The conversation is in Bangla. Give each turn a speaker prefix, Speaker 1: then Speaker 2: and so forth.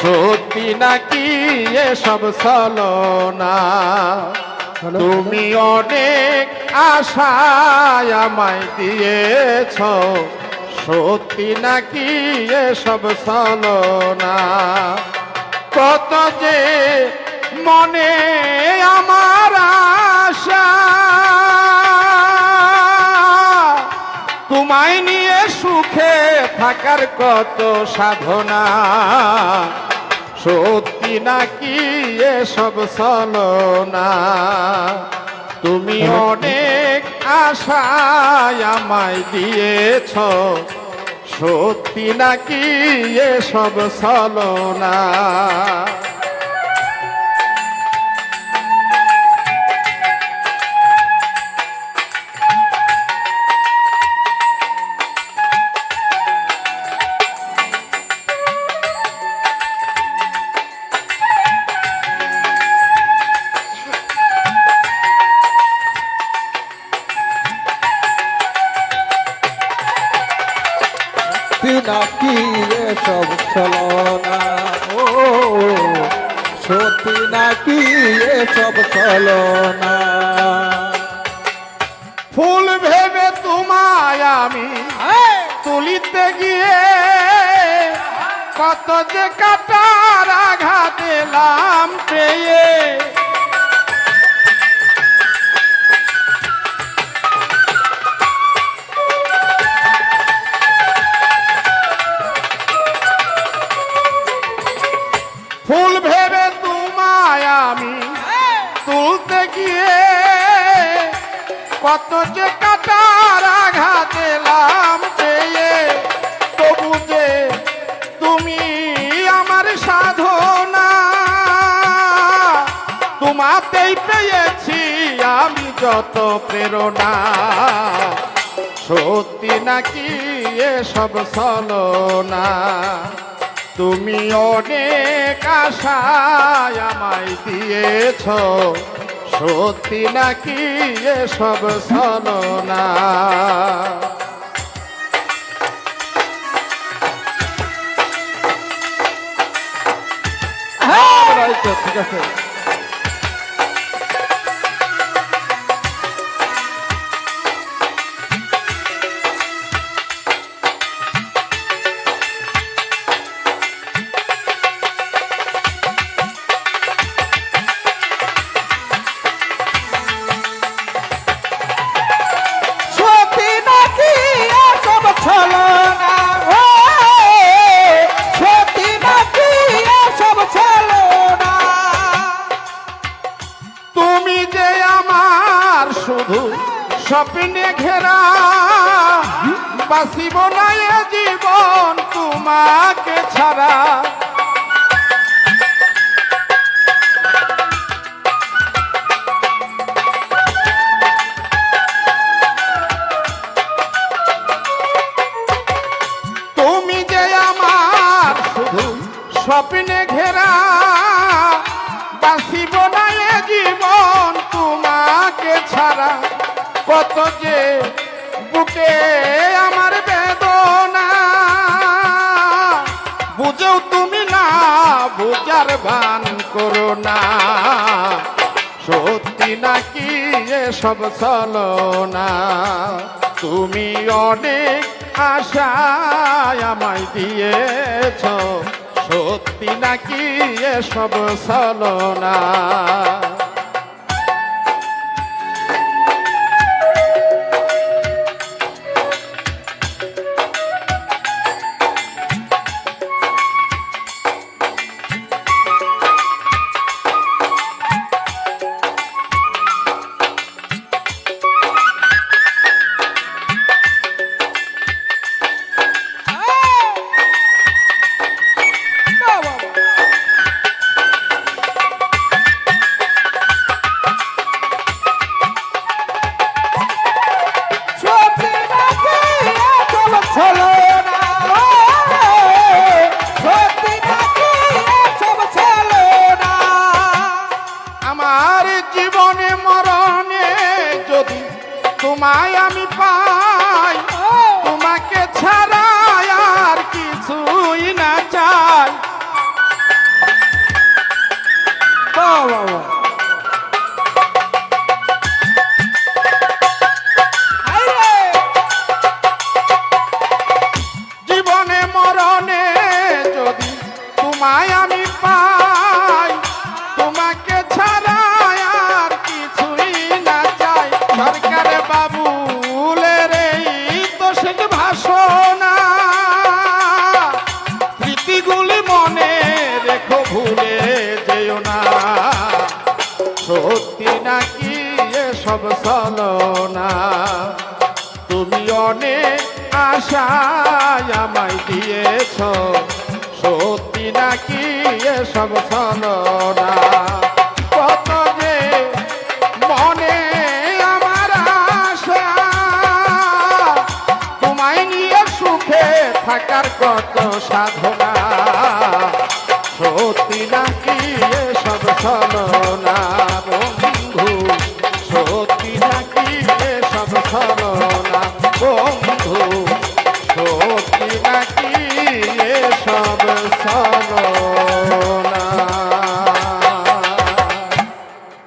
Speaker 1: সত্যি নাকি এসব না তুমি অনেক আশায় আমায় দিয়েছ। সত্যি নাকি এসব না কত যে মনে আমার আশা। তোমায় নিয়ে সুখে থাকার কত সাধনা? সত্যি নাকি এসব না তুমি অনেক আশায় আমায় দিয়েছ। সত্যি নাকি এসব না
Speaker 2: নাকি এসব চলনা ও সত্যি নাকি এসব চলনা
Speaker 1: ফুল ভেবে তোমায় আমি তুলিতে গিয়ে কত যে কাটার আঘাত পেয়ে। কত যে কাটার আঘাত এলাম পেয়ে, তবু যে তুমি আমার সাধনা। তোমাতেই পেয়েছি আমি যত প্রেরণা। সত্যি নাকি এসব না তুমি অনেক আশায় আমায় দিয়েছ সত্যি নাকি এসব না?
Speaker 2: হ্যাঁ! ঠিক আছে।
Speaker 1: স্বপ্নে ঘেরা বাসিব না জীবন তোমাকে ছাড়া। তুমি যে আমার স্বপ্নে ঘেরা বাসিব না জীবন তোমাকে ছাড়া। কত যে বুকে আমার বেদনা। বুঝেও তুমি না বুঝার ভান করো না। সত্যি নাকি এসব না তুমি অনেক আশায় আমায় দিয়েছ। সত্যি নাকি এসব না তোমায় আমি পাই এসব না। তুমি অনেক আশায় আমায় দিয়েছ। সত্যি নাকি এসব না? কত মনে সাধনা। সত্যি নাকি এসব ছলনা ছলনা বন্ধু।